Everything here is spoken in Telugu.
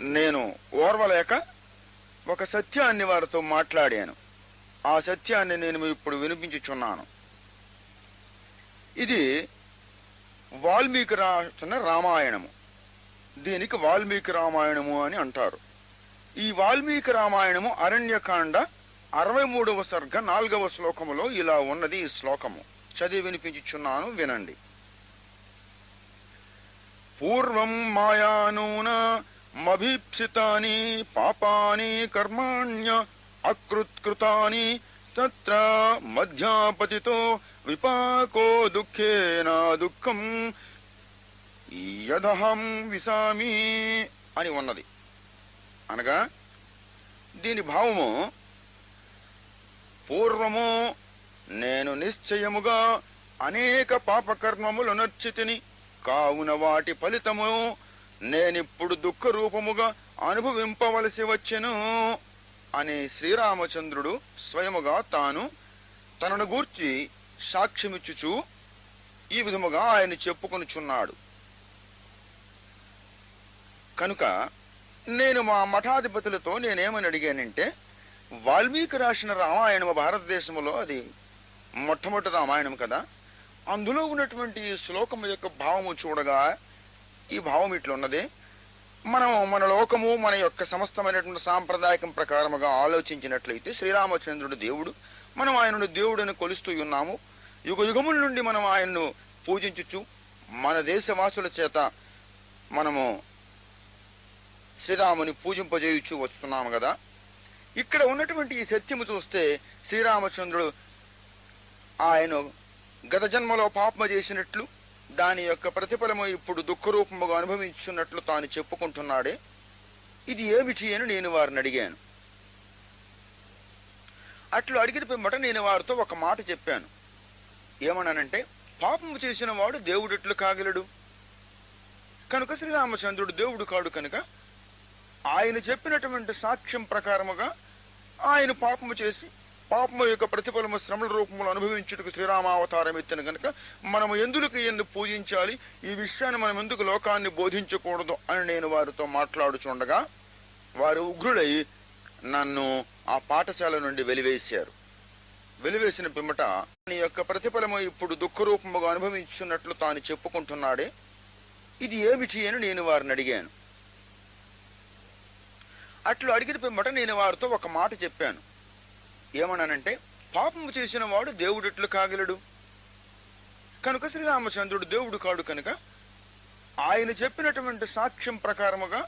నేను ఓర్వలేక ఒక సత్యాన్ని వారితో మాట్లాడాను. ఆ సత్యాన్ని నేను ఇప్పుడు వినిపించుచున్నాను. ఇది వాల్మీకి రాసిన రామాయణము. దీనికి వాల్మీకి రామాయణము అని అంటారు. ఈ వాల్మీకి రామాయణము అరణ్యకాండ అరవై మూడవ సర్గ నాలుగవ శ్లోకములో ఇలా ఉన్నది ఈ శ్లోకము. చదివి వినిపించుచున్నాను వినండి. పూర్వం మాయానూన మభీప్సితాని పాపాని కర్మాణ్య అకృత్కృతాని తత్ర మధ్యాపతితో విపాకో దుఃఖేన దుఃఖం యదహం విసామి అని ఉన్నది. అనగా దీని భావము పూర్వము నేను నిశ్చయముగా అనేక పాపకర్మములు నర్చితిని కావున వాటి ఫలితము నేనిప్పుడు దుఃఖ రూపముగా అనుభవింపవలసి వచ్చెను అని శ్రీరామచంద్రుడు స్వయముగా తాను తనను గూర్చి సాక్ష్యమిచ్చుచు ఈ విధముగా ఆయన చెప్పుకొనుచున్నాడు. కనుక నేను మా మఠాధిపతులతో నేనేమని అడిగానంటే వాల్మీకి రాసిన రామాయణము భారతదేశంలో అది మొట్టమొదటి రామాయణం కదా అందులో ఉన్నటువంటి ఈ శ్లోకం యొక్క భావము చూడగా ఈ భావం ఇట్లున్నది మనం మన లోకము మన యొక్క సమస్తమైనటువంటి సాంప్రదాయకం ప్రకారముగా ఆలోచించినట్లయితే శ్రీరామచంద్రుడు దేవుడు మనం ఆయనను దేవుడని కొలుస్తూ ఉన్నాము. యుగ యుగముల నుండి మనం ఆయన్ను పూజించుచు మన దేశవాసుల చేత మనము శ్రీరాముని పూజింపజేయుచు వస్తున్నాము కదా. ఇక్కడ ఉన్నటువంటి ఈ సత్యము చూస్తే శ్రీరామచంద్రుడు ఆయన గత జన్మలో పాపము చేసినట్లు దాని యొక్క ప్రతిఫలము ఇప్పుడు దుఃఖరూపముగా అనుభవించున్నట్లు తాను చెప్పుకుంటున్నాడే. ఇది ఏమిటి అని నేను వారిని అడిగాను. అట్లు అడిగిన పిమ్మట నేను వారితో ఒక మాట చెప్పాను. ఏమన్నానంటే పాపము చేసిన వాడు దేవుడిట్లు కాగలడు? కనుక శ్రీరామచంద్రుడు దేవుడు కాడు కనుక ఆయన చెప్పినటువంటి సాక్ష్యం ప్రకారముగా ఆయన పాపము చేసి పాపము యొక్క ప్రతిఫలము శ్రమల రూపంలో అనుభవించుటకు శ్రీరామావతారం ఎత్తిన కనుక మనము ఎందుకు ఎందు పూజించాలి? ఈ విషయాన్ని మనం ఎందుకు లోకాన్ని బోధించకూడదు అని నేను వారితో మాట్లాడుచుండగా వారు ఉగ్రుడై నన్ను ఆ పాఠశాల నుండి వెలివేశారు. వెలివేసిన పిమ్మట నీ యొక్క ప్రతిఫలము ఇప్పుడు దుఃఖరూపముగా అనుభవించున్నట్లు తాను చెప్పుకుంటున్నాడే. ఇది ఏమిటి అని నేను వారిని అడిగాను. అట్లు అడిగిన పిమ్మట నేను వారితో ఒక మాట చెప్పాను. ఏమన్నానంటే పాపము చేసిన వాడు దేవుడిట్లు కాగలడు? కనుక శ్రీరామచంద్రుడు దేవుడు కాడు కనుక ఆయన చెప్పినటువంటి సాక్ష్యం ప్రకారముగా